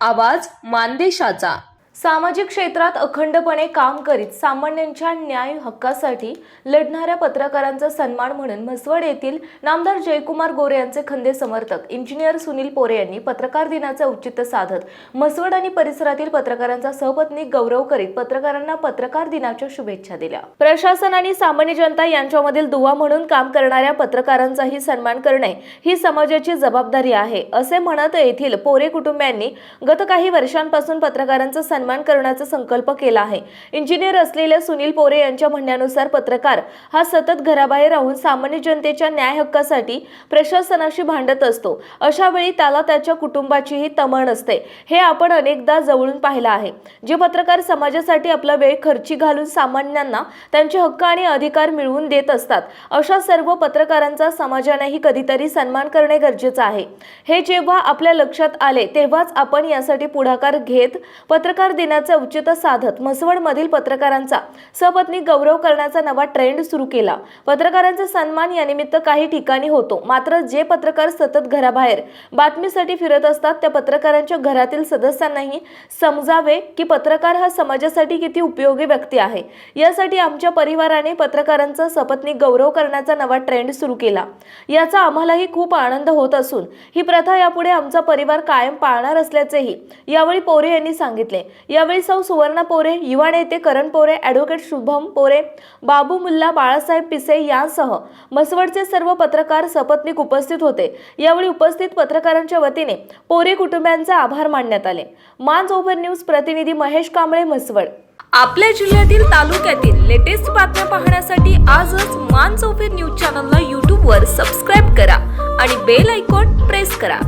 आवाज मानदेशाचा. सामाजिक क्षेत्रात अखंडपणे काम करीत सामान्यांच्या न्याय हक्कासाठी लढणाऱ्या पत्रकारांचा सन्मान म्हणून म्हसवड येथील नामदार जयकुमार गोरे यांचे खंदे समर्थक इंजिनियर सुनील पोरे यांनी पत्रकार दिनाचे औचित्य साधत म्हसवड आणि परिसरातील पत्रकारांचा सहपत्नीक गौरव करीत पत्रकारांना पत्रकार दिनाच्या शुभेच्छा दिल्या. प्रशासन आणि सामान्य जनता यांच्यामधील दुवा म्हणून काम करणाऱ्या पत्रकारांचाही सन्मान करणे ही समाजाची जबाबदारी आहे असे म्हणत येथील पोरे कुटुंबियांनी गत काही वर्षांपासून पत्रकारांचा सन्मान करण्याचा संकल्प केला आहे. इंजिनियर असलेल्या सुनील पोरे यांच्या म्हणण्यानुसार पत्रकार हा सतत घराबाहेर राहून सामान्य जनतेच्या न्याय हक्कासाठी प्रशासनाशी भांडत असतो. अशा वेळी त्याला त्याच्या कुटुंबाचीही तमण असते. हे आपण अनेकदा जवळून पाहिलं आहे. जे पत्रकार समाजासाठी आपला वेळ खर्ची घालून सामान्यांना त्यांचे हक्क आणि अधिकार मिळवून देत असतात अशा सर्व पत्रकारांचा समाजानेही कधीतरी सन्मान करणे गरजेचं आहे. हे जेव्हा आपल्या लक्षात आले तेव्हाच आपण यासाठी पुढाकार घेत पत्रकार दिनाचे औचित्य साधत म्हसवडमधील पत्रकारांचा सपत्नी गौरव करण्याचा नवा ट्रेंड सुरू केला. पत्रकारांचा सन्मान यानिमित्त काही ठिकाणी होतो. मात्र जे पत्रकार सतत घराबाहेर बातमीसाठी फिरत असतात त्या पत्रकारांच्या घरातील सदस्यांनाही समजावे की पत्रकार हा समाजासाठी किती उपयोगी व्यक्ती आहे. यासाठी आमच्या परिवाराने पत्रकारांचा सपत्नी गौरव करण्याचा नवा ट्रेंड सुरू केला. याचा आम्हालाही खूप आनंद होत असून ही प्रथा यापुढे आमचा परिवार कायम पाळणार असल्याचेही यावेळी पोरे यांनी सांगितले. यावेळी सौ सुवर्णा पोरे युवा नेते करण पोरे ॲडव्होकेट शुभम पोरे बाबू मुल्ला बाळासाहेब पिसे यांसह म्हसवडचे सर्व पत्रकार सपत्नीक उपस्थित होते. यावेळी उपस्थित पत्रकारांच्या वतीने पोरे कुटुंबियांचे आभार मानण्यात आले. मांज ओव्हर न्यूज प्रतिनिधी महेश कांबळे म्हसवड. आपल्या जिल्ह्यातील तालुक्यातील लेटेस्ट बातम्या पाहण्यासाठी आजच मान्स ओव्हर न्यूज चॅनलला यूट्यूबवर सबस्क्राईब करा आणि बेल आयकॉन प्रेस करा.